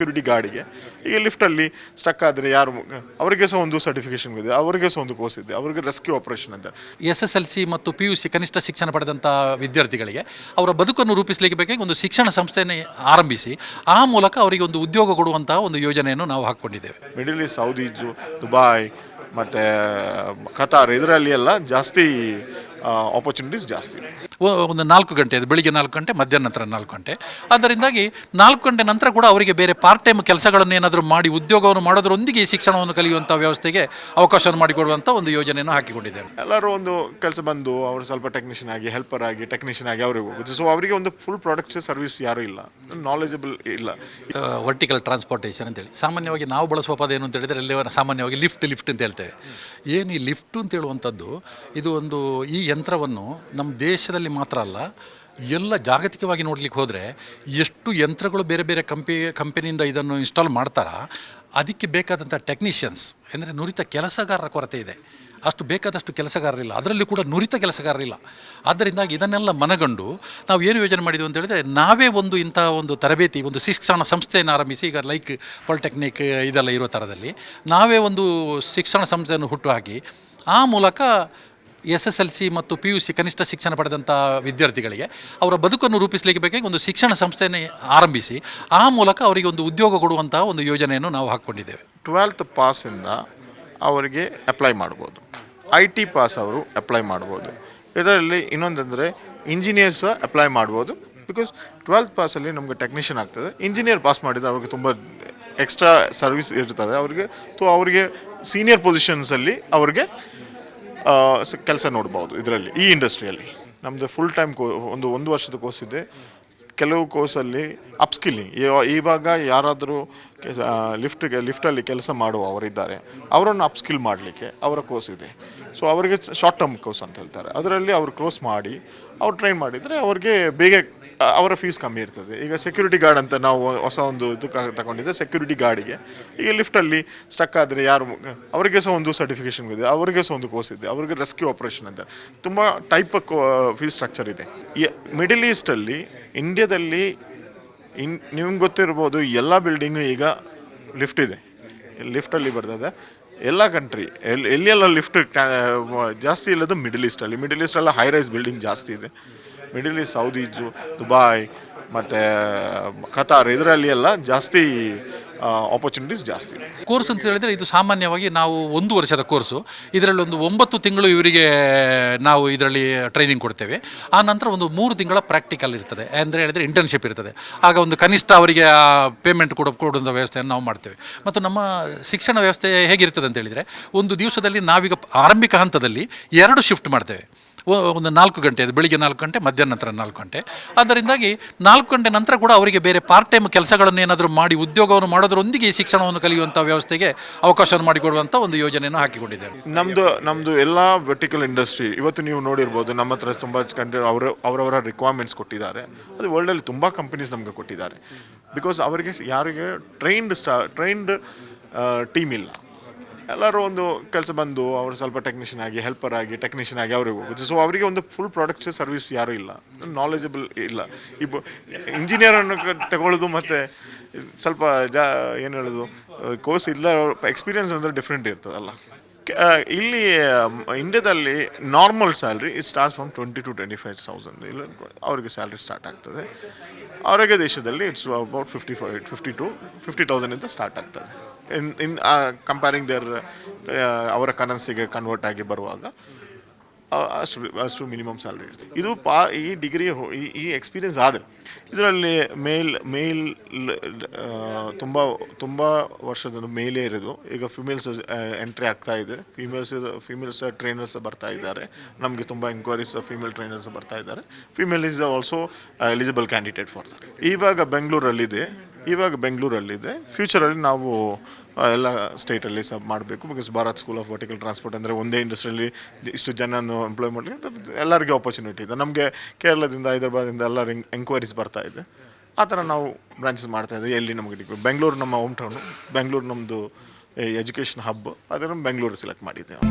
Security ಗಾರ್ಡಿಗೆ ಈಗ ಲಿಫ್ಟಲ್ಲಿ stuck ಆದರೆ ಯಾರು ಅವರಿಗೆ ಸಹ ಒಂದು ಸರ್ಟಿಫಿಕೇಶನ್ ಇದೆ ಅವರಿಗೆ ಸಹ ಒಂದು ಕೋರ್ಸ್ ಇದೆ ಅವರಿಗೆ ರೆಸ್ಕ್ಯೂ ಆಪರೇಷನ್ ಅಂತ. ಎಸ್ ಎಸ್ ಎಲ್ ಸಿ ಮತ್ತು ಪಿ ಯು ಸಿ ಕನಿಷ್ಠ ಶಿಕ್ಷಣ ಪಡೆದಂಥ ವಿದ್ಯಾರ್ಥಿಗಳಿಗೆ ಅವರ ಬದುಕನ್ನು ರೂಪಿಸಲಿಕ್ಕೆ ಬೇಕಾಗಿ ಒಂದು ಶಿಕ್ಷಣ ಸಂಸ್ಥೆಯನ್ನು ಆರಂಭಿಸಿ ಆ ಮೂಲಕ ಅವರಿಗೆ ಒಂದು ಉದ್ಯೋಗ ಕೊಡುವಂತಹ ಒಂದು ಯೋಜನೆಯನ್ನು ನಾವು ಹಾಕ್ಕೊಂಡಿದ್ದೇವೆ. ಮಿಡಲ್ ಈಸ್ಟ್ ಸೌದಿ ದುಬಾಯ್ ಮತ್ತು ಕತಾರ್ ಇದರಲ್ಲಿ ಎಲ್ಲ ಜಾಸ್ತಿ ಆಪರ್ಚುನಿಟೀಸ್ ಜಾಸ್ತಿ. ಇದೆ ಒಂದು ನಾಲ್ಕು ಗಂಟೆ ಅದು ಬೆಳಿಗ್ಗೆ ನಾಲ್ಕು ಗಂಟೆ ಮಧ್ಯಾಹ್ನ ನಂತರ ನಾಲ್ಕು ಗಂಟೆ. ಅದರಿಂದಾಗಿ ನಾಲ್ಕು ಗಂಟೆ ನಂತರ ಕೂಡ ಅವರಿಗೆ ಬೇರೆ ಪಾರ್ಟ್ ಟೈಮ್ ಕೆಲಸಗಳನ್ನು ಏನಾದರೂ ಮಾಡಿ ಉದ್ಯೋಗವನ್ನು ಮಾಡೋದರೊಂದಿಗೆ ಶಿಕ್ಷಣವನ್ನು ಕಲಿಯುವಂಥ ವ್ಯವಸ್ಥೆಗೆ ಅವಕಾಶವನ್ನು ಮಾಡಿಕೊಡುವಂಥ ಒಂದು ಯೋಜನೆಯನ್ನು ಹಾಕಿಕೊಂಡಿದ್ದೇವೆ ಎಲ್ಲರೂ ಒಂದು ಕೆಲಸ ಬಂದು ಅವರು ಸ್ವಲ್ಪ ಟೆಕ್ನಿಷಿಯನ್ ಆಗಿ ಹೆಲ್ಪರ್ ಆಗಿ ಟೆಕ್ನಿಷಿಯನ್ ಆಗಿ ಅವರಿಗೆ ಹೋಗುತ್ತೆ ಸೊ ಅವರಿಗೆ ಒಂದು ಫುಲ್ ಪ್ರಾಡಕ್ಟ್ ಸರ್ವಿಸ್ ಯಾರೂ ಇಲ್ಲ. ನಾಲೆಜಬಲ್ ಇಲ್ಲ. ವರ್ಟಿಕಲ್ ಟ್ರಾನ್ಸ್ಪೋರ್ಟೇಷನ್ ಅಂತೇಳಿ. ಸಾಮಾನ್ಯವಾಗಿ ನಾವು ಬಳಸುವ ಪದ ಏನು ಅಂತ ಹೇಳಿದರೆ ಅಲ್ಲಿ ಸಾಮಾನ್ಯವಾಗಿ ಲಿಫ್ಟ್ ಲಿಫ್ಟ್ ಅಂತ ಹೇಳ್ತೇವೆ. ಏನು ಈ ಲಿಫ್ಟ್ ಅಂತ ಹೇಳುವಂಥದ್ದು ಇದು ಒಂದು ಈ ಯಂತ್ರವನ್ನು ನಮ್ಮ ದೇಶದಲ್ಲಿ ಮಾತ್ರ ಅಲ್ಲ, ಎಲ್ಲ ಜಾಗತಿಕವಾಗಿ ನೋಡಲಿಕ್ಕೆ ಹೋದರೆ ಎಷ್ಟು ಯಂತ್ರಗಳು ಬೇರೆ ಬೇರೆ ಕಂಪಿ, ಕಂಪೆನಿಯಿಂದ ಇದನ್ನು ಇನ್ಸ್ಟಾಲ್ ಮಾಡ್ತಾರ, ಅದಕ್ಕೆ ಬೇಕಾದಂಥ ಟೆಕ್ನಿಷಿಯನ್ಸ್ ಅಂದರೆ ನುರಿತ ಕೆಲಸಗಾರರ ಕೊರತೆ ಇದೆ. ಅಷ್ಟು ಬೇಕಾದಷ್ಟು ಕೆಲಸಗಾರರಿಲ್ಲ ಅದರಲ್ಲಿ ಕೂಡ ನುರಿತ ಕೆಲಸಗಾರರಿಲ್ಲ ಆದ್ದರಿಂದಾಗಿ ಇದನ್ನೆಲ್ಲ ಮನಗಂಡು ನಾವು ಏನು ಯೋಜನೆ ಮಾಡಿದ್ವಿ ಅಂತ ಹೇಳಿದರೆ, ನಾವೇ ಒಂದು ಇಂಥ ಒಂದು ತರಬೇತಿ, ಒಂದು ಶಿಕ್ಷಣ ಸಂಸ್ಥೆಯನ್ನು ಆರಂಭಿಸಿ, ಈಗ ಲೈಕ್ ಪಾಲಿಟೆಕ್ನಿಕ್ ಇದೆಲ್ಲ ಇರೋ ಥರದಲ್ಲಿ, ನಾವೇ ಒಂದು ಶಿಕ್ಷಣ ಸಂಸ್ಥೆಯನ್ನು ಹುಟ್ಟುಹಾಕಿ ಆ ಮೂಲಕ ಎಸ್ ಎಸ್ ಎಲ್ ಸಿ ಮತ್ತು ಪಿ ಯು ಸಿ ಕನಿಷ್ಠ ಶಿಕ್ಷಣ ಪಡೆದಂಥ ವಿದ್ಯಾರ್ಥಿಗಳಿಗೆ ಅವರ ಬದುಕನ್ನು ರೂಪಿಸಲಿಕ್ಕೆ ಬೇಕಾಗಿ ಒಂದು ಶಿಕ್ಷಣ ಸಂಸ್ಥೆಯನ್ನು ಆರಂಭಿಸಿ, ಆ ಮೂಲಕ ಅವರಿಗೆ ಒಂದು ಉದ್ಯೋಗ ಕೊಡುವಂತಹ ಒಂದು ಯೋಜನೆಯನ್ನು ನಾವು ಹಾಕ್ಕೊಂಡಿದ್ದೇವೆ. ಟ್ವೆಲ್ತ್ ಪಾಸಿಂದ ಅವರಿಗೆ ಅಪ್ಲೈ ಮಾಡ್ಬೋದು. ಐ ಟಿ ಪಾಸ್ ಅವರು ಅಪ್ಲೈ ಮಾಡ್ಬೋದು. ಇದರಲ್ಲಿ ಇನ್ನೊಂದಂದರೆ ಇಂಜಿನಿಯರ್ಸ್ ಅಪ್ಲೈ ಮಾಡ್ಬೋದು. ಬಿಕಾಸ್ ಟ್ವೆಲ್ತ್ ಪಾಸಲ್ಲಿ ನಮಗೆ ಟೆಕ್ನಿಷಿಯನ್ ಆಗ್ತದೆ. ಇಂಜಿನಿಯರ್ ಪಾಸ್ ಮಾಡಿದರೆ ಅವ್ರಿಗೆ ತುಂಬ ಎಕ್ಸ್ಟ್ರಾ ಸರ್ವಿಸ್ ಇರ್ತದೆ. ಅವರಿಗೆ ಸೊ ಅವರಿಗೆ ಸೀನಿಯರ್ ಪೊಸಿಷನ್ಸಲ್ಲಿ ಅವ್ರಿಗೆ ಕೆಲಸ ನೋಡ್ಬೋದು ಇದರಲ್ಲಿ, ಈ ಇಂಡಸ್ಟ್ರಿಯಲ್ಲಿ. ನಮ್ಮದು ಫುಲ್ ಟೈಮ್ ಕೋ, ಒಂದು ಒಂದು ವರ್ಷದ ಕೋರ್ಸ್ ಇದೆ. ಕೆಲವು ಕೋರ್ಸಲ್ಲಿ ಅಪ್ಸ್ಕಿಲ್ಲಿಂಗ್ ಇವಾಗ ಯಾರಾದರೂ ಲಿಫ್ಟ್ಗೆ ಲಿಫ್ಟಲ್ಲಿ ಕೆಲಸ ಮಾಡುವವರಿದ್ದಾರೆ ಅವರನ್ನು ಅಪ್ಸ್ಕಿಲ್ ಮಾಡಲಿಕ್ಕೆ ಅವರ ಕೋರ್ಸ್ ಇದೆ. ಸೊ ಅವರಿಗೆ ಶಾರ್ಟ್ ಟರ್ಮ್ ಕೋರ್ಸ್ ಅಂತ ಹೇಳ್ತಾರೆ. ಅದರಲ್ಲಿ ಅವರು ಕ್ಲೋಸ್ ಮಾಡಿ, ಅವ್ರು ಟ್ರೈನ್ ಮಾಡಿದರೆ ಅವ್ರಿಗೆ ಬೇಗ ಅವರ ಫೀಸ್ ಕಮ್ಮಿ ಇರ್ತದೆ. ಈಗ ಸೆಕ್ಯೂರಿಟಿ ಗಾರ್ಡ್ ಅಂತ ನಾವು ಹೊಸ ಒಂದು ಇದು ತಗೊಂಡಿದ್ದೆ ಸೆಕ್ಯೂರಿಟಿ ಗಾರ್ಡಿಗೆ ಈಗ ಲಿಫ್ಟಲ್ಲಿ ಸ್ಟಕ್ ಆದರೆ ಯಾರು, ಅವರಿಗೆ ಸಹ ಒಂದು ಸರ್ಟಿಫಿಕೇಶನ್ ಇದೆ, ಅವರಿಗೆ ಸಹ ಒಂದು ಕೋರ್ಸ್ ಇದೆ, ಅವರಿಗೆ ರೆಸ್ಕ್ಯೂ ಆಪರೇಷನ್ ಅಂತ. ತುಂಬ ಟೈಪ್ ಫೀಸ್ ಸ್ಟ್ರಕ್ಚರ್ ಇದೆ. ಮಿಡಲ್ ಈಸ್ಟಲ್ಲಿ ಇಂಡಿಯಾದಲ್ಲಿ ಇನ್, ನಿಮ್ಗೆ ಗೊತ್ತಿರ್ಬೋದು ಎಲ್ಲ ಬಿಲ್ಡಿಂಗು ಈಗ ಲಿಫ್ಟ್ ಇದೆ. ಲಿಫ್ಟಲ್ಲಿ ಬರ್ತದೆ. ಎಲ್ಲ ಕಂಟ್ರಿ ಎಲ್ಲಿ ಎಲ್ಲೆಲ್ಲ ಲಿಫ್ಟ್ ಜಾಸ್ತಿ ಇಲ್ಲದು ಮಿಡಲ್ ಈಸ್ಟಲ್ಲಿ ಮಿಡಲ್ ಈಸ್ಟಲ್ಲ ಹೈ ರೈಸ್ ಬಿಲ್ಡಿಂಗ್ ಜಾಸ್ತಿ ಇದೆ. ಮಿಡಲ್ ಈಸ್ಟ್ ಸೌದಿ ದುಬಾಯ್ ಮತ್ತು ಕತಾರ್ ಇದರಲ್ಲಿ ಎಲ್ಲ ಜಾಸ್ತಿ ಆಪರ್ಚುನಿಟೀಸ್ ಜಾಸ್ತಿ. ಕೋರ್ಸ್ ಅಂತ ಹೇಳಿದರೆ ಇದು ಸಾಮಾನ್ಯವಾಗಿ ನಾವು ಒಂದು ವರ್ಷದ ಕೋರ್ಸು ಇದರಲ್ಲಿ ಒಂದು ಒಂಬತ್ತು ತಿಂಗಳು ಇವರಿಗೆ ನಾವು ಇದರಲ್ಲಿ ಟ್ರೈನಿಂಗ್ ಕೊಡ್ತೇವೆ. ಆ ನಂತರ ಒಂದು ಮೂರು ತಿಂಗಳ ಪ್ರಾಕ್ಟಿಕಲ್ ಇರ್ತದೆ. ಅಂದರೆ ಹೇಳಿದರೆ ಇಂಟರ್ನ್ಶಿಪ್ ಇರ್ತದೆ. ಆಗ ಒಂದು ಕನಿಷ್ಠ ಅವರಿಗೆ ಪೇಮೆಂಟ್ ಕೊಡೋ ಕೊಡುವಂಥ ವ್ಯವಸ್ಥೆಯನ್ನು ನಾವು ಮಾಡ್ತೇವೆ. ಮತ್ತು ನಮ್ಮ ಶಿಕ್ಷಣ ವ್ಯವಸ್ಥೆ ಹೇಗಿರ್ತದೆ ಅಂತ ಹೇಳಿದರೆ, ಒಂದು ದಿವಸದಲ್ಲಿ ನಾವೀಗ ಆರಂಭಿಕ ಹಂತದಲ್ಲಿ ಎರಡು ಶಿಫ್ಟ್ ಮಾಡ್ತೇವೆ. ಒಂದು ನಾಲ್ಕು ಗಂಟೆ, ಅದು ಬೆಳಿಗ್ಗೆ ನಾಲ್ಕು ಗಂಟೆ, ಮಧ್ಯಾಹ್ನ ನಂತರ ನಾಲ್ಕು ಗಂಟೆ. ಅದರಿಂದಾಗಿ ನಾಲ್ಕು ಗಂಟೆ ನಂತರ ಕೂಡ ಅವರಿಗೆ ಬೇರೆ ಪಾರ್ಟ್ ಟೈಮ್ ಕೆಲಸಗಳನ್ನು ಏನಾದರೂ ಮಾಡಿ, ಉದ್ಯೋಗವನ್ನು ಮಾಡೋದರೊಂದಿಗೆ ಶಿಕ್ಷಣವನ್ನು ಕಲಿಯುವಂಥ ವ್ಯವಸ್ಥೆಗೆ ಅವಕಾಶವನ್ನು ಮಾಡಿಕೊಡುವಂಥ ಒಂದು ಯೋಜನೆಯನ್ನು ಹಾಕಿಕೊಂಡಿದ್ದಾರೆ. ನಮ್ಮದು ನಮ್ಮದು ಎಲ್ಲ ವರ್ಟಿಕಲ್ ಇಂಡಸ್ಟ್ರಿ ಇವತ್ತು ನೀವು ನೋಡಿರ್ಬೋದು, ನಮ್ಮ ಹತ್ರ ತುಂಬ ಕಂಟ್ರಿ ಅವರು, ಅವರವರ ರಿಕ್ವೈರ್ಮೆಂಟ್ಸ್ ಕೊಟ್ಟಿದ್ದಾರೆ. ಅದು ವರ್ಲ್ಡಲ್ಲಿ ತುಂಬ ಕಂಪನೀಸ್ ನಮಗೆ ಕೊಟ್ಟಿದ್ದಾರೆ. ಬಿಕಾಸ್ ಅವರಿಗೆ, ಯಾರಿಗೆ ಟ್ರೈನ್ಡ್ ಸ್ಟಾ ಟ್ರೈನ್ಡ್ ಟೀಮ್ ಇಲ್ಲ. ಎಲ್ಲರೂ ಒಂದು ಕೆಲಸ ಬಂದು ಅವರು ಸ್ವಲ್ಪ ಟೆಕ್ನಿಷಿಯನ್ ಆಗಿ ಹೆಲ್ಪರ್ ಆಗಿ ಟೆಕ್ನಿಷಿಯನ್ ಆಗಿ ಅವ್ರಿಗೆ ಹೋಗುತ್ತೆ ಸೊ ಅವರಿಗೆ ಒಂದು ಫುಲ್ ಪ್ರಾಡಕ್ಟ್ ಸರ್ವಿಸ್ ಯಾರೂ ಇಲ್ಲ. ನಾಲೆಜಬಲ್ ಇಲ್ಲ. ಇಬ್ಬ ಇಂಜಿನಿಯರನ್ನು ತಗೊಳ್ಳೋದು ಮತ್ತು ಸ್ವಲ್ಪ ಜಾ, ಏನು ಹೇಳೋದು ಕೋರ್ಸ್ ಇಲ್ಲ ಎಕ್ಸ್ಪೀರಿಯನ್ಸ್ ಅಂದರೆ ಡಿಫ್ರೆಂಟ್ ಇರ್ತದಲ್ಲ. ಇಲ್ಲಿ ಇಂಡಿಯಾದಲ್ಲಿ normal salary it start from twenty to twenty five thousand ಇಲ್ಲ ಅವರಿಗೆ ಸ್ಯಾಲ್ರಿ ಸ್ಟಾರ್ಟ್ ಆಗ್ತದೆ. ಆರೋಗ್ಯ ದೇಶದಲ್ಲಿ it's about fifty five fifty two fifty ತೌಸಂಡಿಂದ start ಆಗ್ತದೆ. ಇನ್ ಇನ್ ಕಂಪೇರಿಂಗ್ ದೇರ್ ಅವರ ಕರೆನ್ಸಿಗೆ ಕನ್ವರ್ಟ್ ಆಗಿ ಬರುವಾಗ ಅಷ್ಟು ಅಷ್ಟು ಮಿನಿಮಮ್ ಸ್ಯಾಲ್ರಿ ಇರ್ತದೆ ಇದು ಪಾ, ಈ ಡಿಗ್ರಿ ಈ ಎಕ್ಸ್ಪೀರಿಯನ್ಸ್ ಆದರೆ, ಇದರಲ್ಲಿ ಮೇಲ್ ಮೇಲ್ ತುಂಬ ತುಂಬ ವರ್ಷದ ಮೇಲೇ ಇರೋದು. ಈಗ ಫಿಮೇಲ್ಸ್ ಎಂಟ್ರಿ ಆಗ್ತಾ ಇದೆ. ಫಿಮೇಲ್ಸ್ ಫಿಮೇಲ್ಸ್ ಟ್ರೈನರ್ಸ್ ಬರ್ತಾ ಇದ್ದಾರೆ. ನಮಗೆ ತುಂಬ ಎಂಕ್ವೈರೀಸ್ ಫಿಮೇಲ್ ಟ್ರೈನರ್ಸ್ ಬರ್ತಾ ಇದ್ದಾರೆ. Female is also eligible candidate for that ಇವಾಗ ಬೆಂಗಳೂರಲ್ಲಿದೆ ಇವಾಗ ಬೆಂಗಳೂರಲ್ಲಿದೆ. ಫ್ಯೂಚರಲ್ಲಿ ನಾವು ಎಲ್ಲ ಸ್ಟೇಟಲ್ಲಿ ಸಬ್ ಮಾಡಬೇಕು because Bharat school of vertical transport ಅಂದರೆ ಒಂದೇ ಇಂಡಸ್ಟ್ರಿಯಲ್ಲಿ ಇಷ್ಟು ಜನನು ಎಂಪ್ಲಾಯ್ ಮಾಡಲಿಕ್ಕೆ ಎಲ್ಲರಿಗೂ ಆಪರ್ಚುನಿಟಿ ಇದೆ. ನಮಗೆ ಕೇರಳದಿಂದ ಹೈದರಾಬಾದಿಂದ ಎಲ್ಲ ಎಂಕ್ವೈರೀಸ್ ಬರ್ತಾ ಇದೆ. ಆ ಥರ ನಾವು ಬ್ರಾಂಚಸ್ ಮಾಡ್ತಾ ಇದ್ದೀವಿ. ಎಲ್ಲಿ ನಮಗೆ ಬೆಂಗಳೂರು ನಮ್ಮ ಹೋಮ್ ಟೌನು ಬೆಂಗಳೂರು ನಮ್ಮದು ಎಜುಕೇಷನ್ ಹಬ್ ಅದನ್ನು ಬೆಂಗಳೂರು ಸೆಲೆಕ್ಟ್ ಮಾಡಿದ್ದೇವೆ